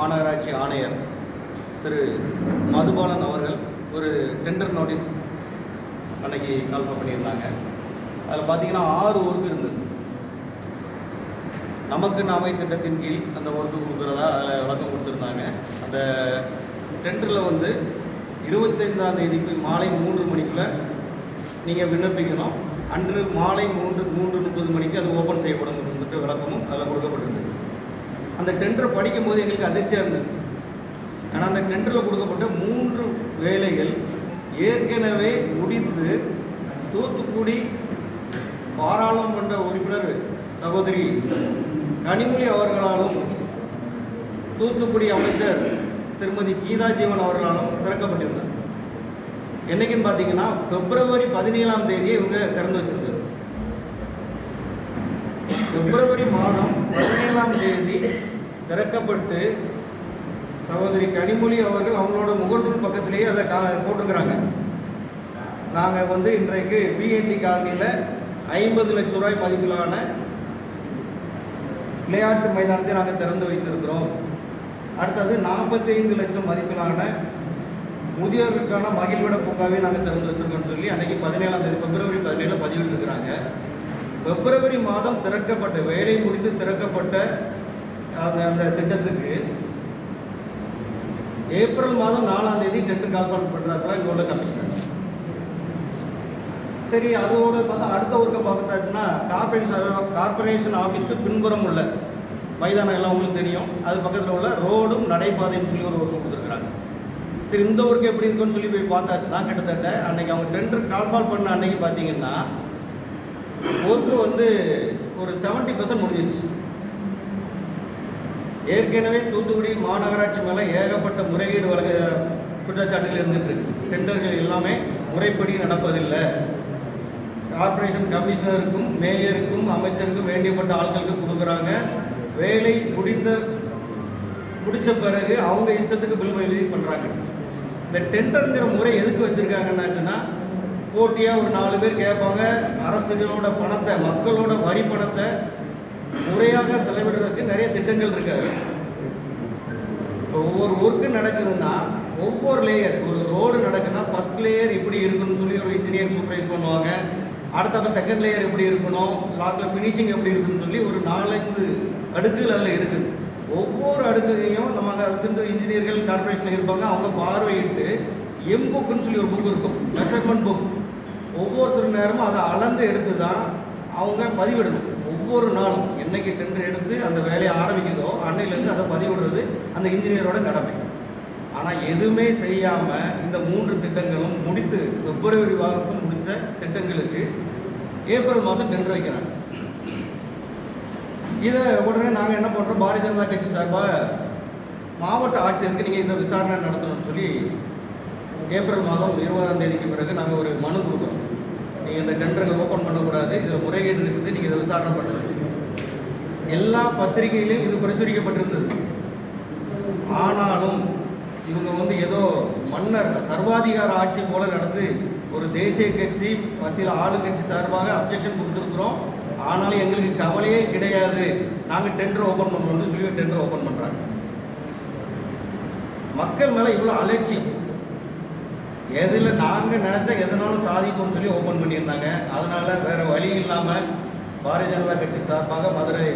மாநகராட்சி ஆணையர் திரு மதுபாலன் அவர்கள் ஒரு டெண்டர் நோட்டீஸ் அன்னைக்கு கால் பண்ணியிருந்தாங்க. அதில் பார்த்தீங்கன்னா ஆறு ஊருக்கு இருந்தது. நமக்கு நாமை திட்டத்தின் கீழ் அந்த ஒர்க்கு கொடுக்குறதா அதில் விளக்கம் கொடுத்துருந்தாங்க. அந்த டெண்டரில் வந்து இருபத்தைந்தாம் தேதிக்கு மாலை மூன்று மணிக்குள்ளே நீங்கள் விண்ணப்பிக்கணும். அன்று மாலை மூன்று மூன்று முப்பது மணிக்கு அது ஓப்பன் செய்யப்படும் விளக்கமும் அதில் கொடுக்கப்பட்டிருந்தது. அந்த டெண்டரை படிக்கும்போது எங்களுக்கு அதிர்ச்சியாக இருந்தது. ஆனால் அந்த டெண்டரில் கொடுக்கப்பட்ட மூன்று வேலைகள் ஏற்கனவே முடிந்து தூத்துக்குடி பாராளுமன்ற உறுப்பினர் சகோதரி கனிமொழி அவர்களாலும் தூத்துக்குடி அமைச்சர் திருமதி கீதா ஜீவன் அவர்களாலும் திறக்கப்பட்டிருந்தது. என்னைக்குன்னு பார்த்தீங்கன்னா பிப்ரவரி பதினேழாம் தேதி இவங்க திறந்து வச்சிருந்தது. பிப்ரவரி மாதம் பதினேழாம் தேதி திறக்கப்பட்டு சகோதரி கனிமொழி அவர்கள் அவங்களோட முகநூல் பக்கத்திலேயே அதை கா போட்டிருக்கிறாங்க. நாங்கள் வந்து இன்றைக்கு பிஎன்டி காலனியில் ஐம்பது லட்ச ரூபாய் மதிப்பிலான விளையாட்டு மைதானத்தை நாங்கள் திறந்து வைத்திருக்கிறோம். அடுத்தது நாற்பத்தைந்து லட்சம் மதிப்பிலான முதியோருக்கான மகிழ்விட பூங்காவை நாங்கள் திறந்து வச்சுருக்கோம்னு சொல்லி அன்றைக்கி பதினேழாம் தேதி பிப்ரவரி பதினேழில் பதிவிட்டுருக்கிறாங்க. பிப்ரவரி மாதம் திறக்கப்பட்ட வேலை முடிந்து திறக்கப்பட்ட அந்த அந்த திட்டத்துக்கு ஏப்ரல் மாதம் நாலாம் தேதி டெண்டர் கால்ஃபார்ம் பண்ணுறாங்களா இங்கே உள்ள கமிஷனர் சரி அதோட பார்த்தா அடுத்த ஒர்க்கை பார்த்தாச்சுன்னா கார்பரேஷன் கார்பரேஷன் ஆஃபீஸ்க்கு பின்புறம் உள்ள மைதானம் எல்லாம் உங்களுக்கு தெரியும். அது பக்கத்தில் உள்ள ரோடும் நடைபாதைன்னு சொல்லி ஒரு ஒர்க்கு கொடுத்துருக்குறாங்க. சரி இந்த ஒர்க் எப்படி இருக்குன்னு சொல்லி போய் பார்த்தாச்சுன்னா கிட்டத்தட்ட அன்னைக்கு அவங்க டெண்டர் கால்ஃபால் பண்ண அன்னைக்கு பார்த்தீங்கன்னா ஒர்க்கு வந்து ஒரு செவன்ட்டி பர்சன்ட் முடிஞ்சிருச்சு. ஏற்கனவே தூத்துக்குடி மாநகராட்சி மேலே ஏகப்பட்ட முறைகேடு வழக்கு குற்றச்சாட்டுகள் இருந்துட்டு இருக்குது டெண்டர்கள் எல்லாமே முறைப்படி நடப்பதில்லை. கார்பரேஷன் கமிஷனருக்கும் மேயருக்கும் அமைச்சருக்கும் வேண்டியப்பட்ட ஆட்களுக்கு கொடுக்குறாங்க. வேலை முடிந்த முடிச்ச பிறகு அவங்க இஷ்டத்துக்கு பில் எழுதி பண்ணுறாங்க இந்த டெண்டருங்கிற முறை எதுக்கு வச்சுருக்காங்கன்னாச்சுன்னா போட்டியாக ஒரு நாலு பேர் கேட்பாங்க. அரசுகளோட பணத்தை மக்களோட வரி பணத்தை முறையாக செலவிடுறதுக்கு நிறைய திட்டங்கள் இருக்காது. இப்போ ஒவ்வொரு ஒர்க்கு நடக்குதுன்னா ஒவ்வொரு லேயர் ஒரு ரோடு நடக்குதுன்னா ஃபர்ஸ்ட் லேயர் இப்படி இருக்குன்னு சொல்லி ஒரு இன்ஜினியர் சூப்பரைஸ் பண்ணுவாங்க. அடுத்தப்ப செகண்ட் லேயர் எப்படி இருக்கணும்? லாஸ்ட்டில் ஃபினிஷிங் எப்படி இருக்குன்னு சொல்லி ஒரு நாலஞ்சு அடுக்குகள் அதில் இருக்குது. ஒவ்வொரு அடுக்கையும் நம்ம அதுக்கு இன்ஜினியர்கள் கார்பரேஷன் இருப்பாங்க. அவங்க பார்வையிட்டு எம் புக்குன்னு சொல்லி ஒரு புக் இருக்கும். மெஷர்மெண்ட் புக் ஒவ்வொருத்தர் நேரமும் அதை அளந்து எடுத்து தான் அவங்க பதிவிடணும். ஒவ்வொரு நாளும் என்னைக்கு டெண்டர் எடுத்து அந்த வேலையை ஆரம்பிக்குதோ அன்னையிலேருந்து அதை பதிவிடுறது அந்த இன்ஜினியரோட கடமை. ஆனால் எதுவுமே செய்யாமல் இந்த மூன்று திட்டங்களும் முடித்து பிப்ரவரி மாதம் முடித்த திட்டங்களுக்கு ஏப்ரல் மாதம் டெண்டர் வைக்கிறாங்க. இதை உடனே நாங்கள் என்ன பண்ணுறோம் பாரதிய ஜனதா கட்சி சார்பாக மாவட்ட ஆட்சியருக்கு நீங்கள் இந்த விசாரணை நடத்தணும்னு சொல்லி ஏப்ரல் மாதம் இருபதாம் தேதிக்கு பிறகு நாங்கள் ஒரு மனு கொடுக்குறோம். நீங்கள் இந்த டெண்டருக்கு ஓப்பன் பண்ணக்கூடாது. இதில் முறைகேடு இருக்குது நீங்கள் இதை விசாரணை பண்ணணும். எல்லா பத்திரிகையிலையும் இது பிரசுரிக்கப்பட்டிருந்தது ஆனாலும் இவங்க வந்து ஏதோ மன்னர் சர்வாதிகார ஆட்சி போல நடந்து ஒரு தேசிய கட்சி மத்தியில் ஆளுங்கட்சி சார்பாக அப்ஜெக்ஷன் கொடுத்துருக்குறோம். ஆனாலும் எங்களுக்கு கவலையே கிடையாது. நாங்கள் டெண்டர் ஓப்பன் பண்ணணும்னு சொல்லி டெண்டர் ஓப்பன் பண்ணுறாங்க மக்கள் மேலே இவ்வளோ அலட்சியம். எதில் நாங்கள் நினச்சா எதனாலும் சாதிப்போம்னு சொல்லி ஓப்பன் பண்ணியிருந்தாங்க. அதனால் வேறு வழி இல்லாமல் பாரதிய ஜனதா கட்சி சார்பாக மதுரை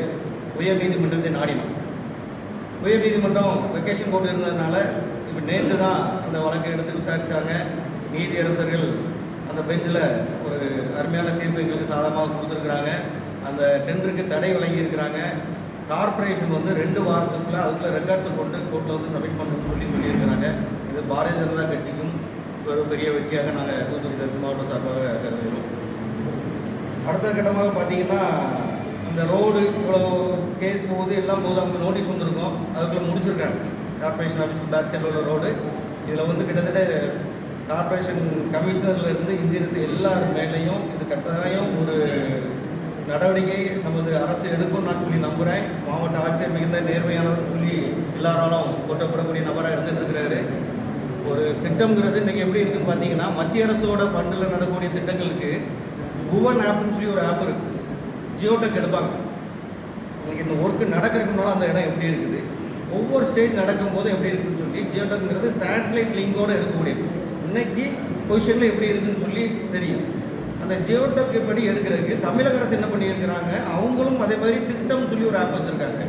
உயர் நீதிமன்றத்தை நாடினோம். உயர் நீதிமன்றம் வெக்கேஷன் போட்டு இருந்ததுனால இப்போ நேற்று தான் அந்த வழக்கை எடுத்து விசாரித்தாங்க நீதியரசர்கள் அந்த பெஞ்சில் ஒரு அருமையான தீர்ப்பு எங்களுக்கு சாதகமாக கொடுத்துருக்குறாங்க. அந்த டெண்டருக்கு தடை வழங்கியிருக்கிறாங்க கார்ப்பரேஷன் வந்து ரெண்டு வாரத்துக்குள்ளே அதுக்குள்ளே ரெக்கார்ட்ஸை கொண்டு கோர்ட்டில் வந்து சப்மிட் பண்ணணும்னு சொல்லி சொல்லியிருக்கிறாங்க. இது பாரதிய ஜனதா கட்சிக்கும் ஒரு பெரிய வெற்றியாக நாங்கள் தூத்துக்குடி தெற்கு மாவட்ட சார்பாக கருதுகிறோம். அடுத்த கட்டமாக பார்த்தீங்கன்னா அந்த ரோடு இவ்வளோ கேஸ் போகுது எல்லாம் போகுது. அவங்க நோட்டீஸ் வந்திருக்கும். அதுக்குள்ளே முடிச்சிருக்காங்க. கார்ப்பரேஷன் ஆஃபீஸ்க்கு பேக் சைடில் உள்ள ரோடு இதில் வந்து கிட்டத்தட்ட கார்ப்பரேஷன் கமிஷனர்லேருந்து இன்ஜினியர்ஸ் எல்லார் மேலேயும் இது கட்டாயம் ஒரு நடவடிக்கை நமது அரசு எடுக்கும்னு நான் சொல்லி நம்புகிறேன் மாவட்ட ஆட்சியர் மிகுந்த நேர்மையானவர் சொல்லி எல்லாராலும் போட்டப்படக்கூடிய நபராக இருந்துட்டு இருக்கிறாரு. ஒரு திட்டம்ங்கிறது இன்றைக்கி எப்படி இருக்குன்னு பார்த்தீங்கன்னா மத்திய அரசோட ஃபண்டில் நடக்கக்கூடிய திட்டங்களுக்கு புவன் ஆப்னு சொல்லி ஒரு ஆப் இருக்குது ஜியோடெக் எடுப்பாங்க. இன்னைக்கு இந்த ஒர்க்கு நடக்கிறதுக்கு முன்னால் அந்த இடம் எப்படி இருக்குது? ஒவ்வொரு ஸ்டேஜ் நடக்கும்போது எப்படி இருக்குன்னு சொல்லி ஜியோடெக்ங்கிறது சேட்டலைட் லிங்கோடு எடுக்கக்கூடியது. இன்னைக்கு பொசிஷனில் எப்படி இருக்குன்னு சொல்லி தெரியும். அந்த ஜியோடெக் படி எடுக்கிறதுக்கு தமிழக அரசு என்ன பண்ணியிருக்கிறாங்க? அவங்களும் அதே மாதிரி திட்டம் சொல்லி ஒரு ஆப் வச்சுருக்காங்க.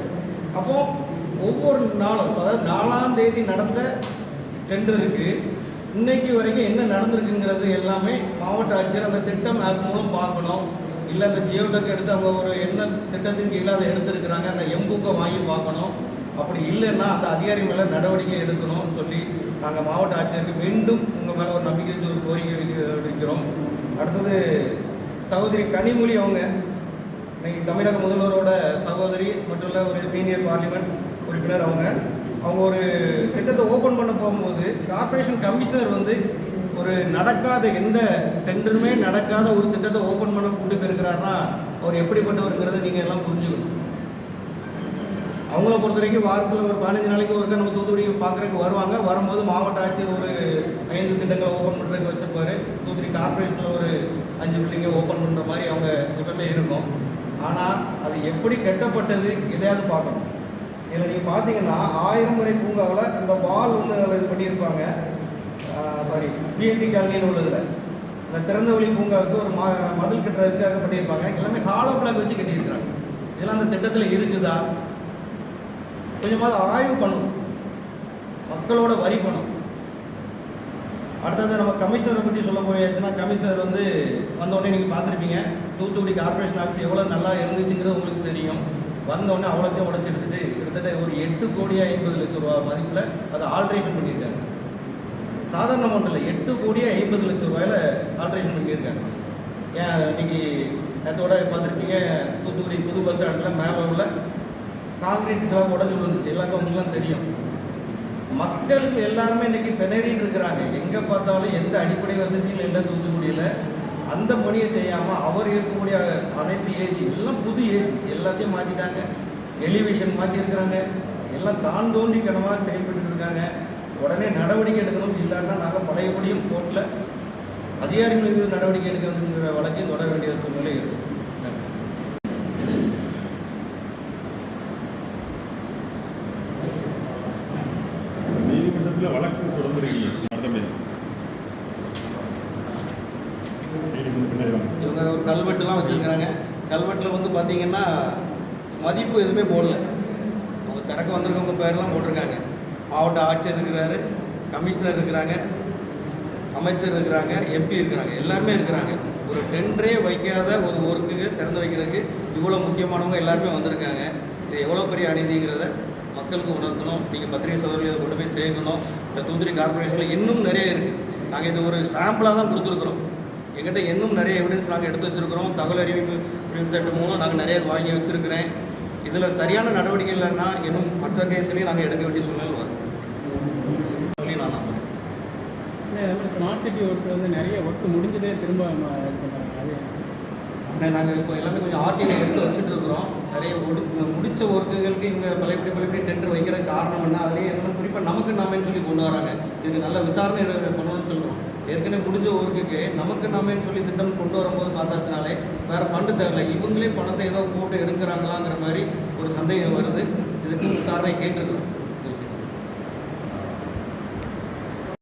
அப்போது ஒவ்வொரு நாளும் அதாவது நாலாம் தேதி நடந்த டெண்டருக்கு இன்னைக்கு வரைக்கும் என்ன நடந்திருக்குங்கிறது எல்லாமே மாவட்ட ஆட்சியர் அந்த திட்டம் ஆப் மூலம் பார்க்கணும். இல்லை அந்த ஜியோடெக் எடுத்து அவங்க ஒரு என்ன திட்டத்தின் கீழே அதை எடுத்திருக்கிறாங்க அந்த எம்புக்கை வாங்கி பார்க்கணும். அப்படி இல்லைன்னா அந்த அதிகாரி மேலே நடவடிக்கை எடுக்கணும்னு சொல்லி நாங்கள் மாவட்ட ஆட்சியருக்கு மீண்டும் உங்கள் மேலே ஒரு நம்பிக்கை வச்சு ஒரு கோரிக்கை வைக்க- வைக்கிறோம் அடுத்தது சகோதரி கனிமொழி அவங்க. இன்னைக்கு தமிழக முதல்வரோட சகோதரி மட்டும் இல்லை ஒரு சீனியர் பார்லிமெண்ட் உறுப்பினர் அவங்க. அவங்க ஒரு திட்டத்தை ஓப்பன் பண்ண போகும்போது கார்பரேஷன் கமிஷனர் வந்து ஒரு நடக்காத எந்த டெண்டருமே நடக்காத ஒரு திட்டத்தை ஓப்பன் பண்ண கூட்டு போயிருக்கிறாருன்னா அவர் எப்படிப்பட்டவருங்கிறத நீங்கள் எல்லாம் புரிஞ்சுக்கணும். அவங்கள பொறுத்த வரைக்கும் வாரத்தில் ஒரு பதினஞ்சு நாளைக்கு ஒருக்கா நம்ம தூத்துக்குடி பார்க்குறதுக்கு வருவாங்க. வரும்போது மாவட்ட ஆட்சியர் ஒரு ஐந்து திட்டங்களை ஓப்பன் பண்ணுறதுக்கு வச்சிருப்பாரு. தூத்துக்குடி கார்ப்பரேஷனில் ஒரு அஞ்சு பில்டிங்கை ஓப்பன் பண்ணுற மாதிரி அவங்க எப்பவுமே இருக்கும். ஆனால் அது எப்படி கட்டப்பட்டது எதையாவது பார்க்கணும். இதில் நீங்கள் பார்த்தீங்கன்னா ஆயிரம் முறை பூங்காவில் இந்த வால் ஒன்று அதில் இது பண்ணியிருப்பாங்க. சாரி பிஎன்டி காலனியில் உள்ளதில். இந்த திறந்த வழி பூங்காவுக்கு ஒரு மா மதில் கட்டுறதுக்காக பண்ணியிருப்பாங்க. எல்லாமே ஹாலோ பிளாக் வச்சு கட்டியிருக்கிறாங்க. இதெல்லாம் அந்த திட்டத்தில் இருக்குதா? கொஞ்சமாவது ஆய்வு பண்ணணும். மக்களோட வரி பணம் அடுத்தது நம்ம கமிஷனரை பற்றி சொல்ல போயாச்சுன்னா கமிஷனர் வந்து வந்தோடனே நீங்கள் பார்த்துருப்பீங்க. தூத்துக்குடி கார்ப்பரேஷன் ஆஃபீஸ் எவ்வளோ நல்லா இருந்துச்சுங்கிறது உங்களுக்கு தெரியும். வந்தோடனே அவ்வளோத்தையும் உடச்சி எடுத்துகிட்டு கிட்டத்தட்ட ஒரு எட்டு கோடி ஐம்பது லட்சம் ரூபா மதிப்பில் அதை ஆல்ட்ரேஷன் பண்ணியிருக்காங்க. சாதாரண அமௌண்ட் இல்லை எட்டு கோடி ஐம்பது லட்சம் ரூபாயில் ஆல்ட்ரேஷன் பண்ணியிருக்காங்க. ஏன் இன்னைக்கு நேற்றோட பார்த்துருப்பீங்க தூத்துக்குடி புது பஸ் ஸ்டாண்டில் மேலே உள்ள காங்கிரீட் சிவப்பு உடஞ்சி விழுந்துச்சு. எல்லாருக்கும் அவங்களுக்குலாம் தெரியும். மக்கள் எல்லாருமே இன்னைக்கு திணறிட்டு இருக்கிறாங்க. எங்கே பார்த்தாலும் எந்த அடிப்படை வசதியும் இல்லை தூத்துக்குடியில். அந்த பணியை செய்யாமல் அவர் இருக்கக்கூடிய அனைத்து ஏசி எல்லாம் புது ஏசி எல்லாத்தையும் மாற்றிட்டாங்க எலிவேஷன் மாற்றிருக்கிறாங்க எல்லாம் தான் தோன்றி கனமாக செயல்பட்டு இருக்காங்க உடனே நடவடிக்கை எடுக்கணும் இல்லாட்டினா நாங்கள் பழையபடியும் கோர்ட்டில் அதிகாரி மீது நடவடிக்கை எடுக்க வேண்டுங்கிற வழக்கையும் தொடர வேண்டிய சூழ்நிலை இருக்கும். நீதிமன்றத்தில் வழக்கு தொடர்ந்துருக்கீங்க. இவங்க ஒரு கல்வெட்டுலாம் வச்சுருக்கிறாங்க. கல்வெட்டில் வந்து பார்த்தீங்கன்னா மதிப்பு எதுவுமே போடல. அவங்க திறக்க வந்திருக்கவங்க பேர்லாம் போட்டிருக்காங்க. மாவட்ட ஆட்சியர் இருக்கிறாரு கமிஷனர் இருக்கிறாங்க அமைச்சர் இருக்கிறாங்க எம்பி இருக்கிறாங்க. எல்லாருமே இருக்கிறாங்க. ஒரு டெண்டரே வைக்காத ஒரு ஒர்க்குக்கு திறந்து வைக்கிறதுக்கு இவ்வளோ முக்கியமானவங்க எல்லாருமே வந்திருக்காங்க. இது எவ்வளோ பெரிய அநீதிங்கிறத மக்களுக்கு உணர்த்தணும். நீங்கள் பத்திரிகை சோதரில் இதை கொண்டு போய் சேர்க்கணும். இந்த தூத்துக்குடி கார்பரேஷனில் இன்னும் நிறைய இருக்குது நாங்கள் இது ஒரு சாம்பிளாக தான் கொடுத்துருக்குறோம். எங்கிட்ட இன்னும் நிறைய எவிடன்ஸ் நாங்கள் எடுத்து வச்சுருக்கிறோம். தகவல் அறிவிப்பு அறிவிப்பு சட்டம் மூலம் நாங்கள் நிறைய வாங்கி வச்சுருக்கிறேன். இதில் சரியான நடவடிக்கை இல்லைன்னா இன்னும் மற்ற கேஸ்லையும் நாங்கள் எடுக்க வேண்டிய சூழ்நிலை வரும். சொல்லி நான் நம்புகிறேன் ஸ்மார்ட் சிட்டி ஒர்க் வந்து நிறைய ஒர்க் முடிஞ்சதே திரும்ப இது பண்ணுறாங்க அது நாங்கள் இப்போ எல்லாமே கொஞ்சம் ஆர்டிஐ எடுத்து வச்சுட்டு இருக்கிறோம் நிறைய ஒடு முடிச்ச ஒர்க்குகளுக்கு இங்கே பழையபடி பழையபடி டெண்டர் வைக்கிற காரணம் என்ன? அதுலேயே என்ன குறிப்பாக நமக்கு நாமேன்னு சொல்லி கொண்டு வராங்க. இதுக்கு நல்ல விசாரணை பண்ணணும்னு சொல்கிறோம் ஏற்கனவே முடிஞ்ச ஒர்க்குக்கு நமக்கு நாமேன்னு சொல்லி திட்டம் கொண்டு வரும்போது பார்த்ததுனாலே வேறு ஃபண்டு தேவையில்லை. இவங்களே பணத்தை ஏதோ போட்டு எடுக்கிறாங்களாங்கிற மாதிரி ஒரு சந்தேகம் வருது. இதுக்கு விசாரணை கேட்டிருக்கிறோம்.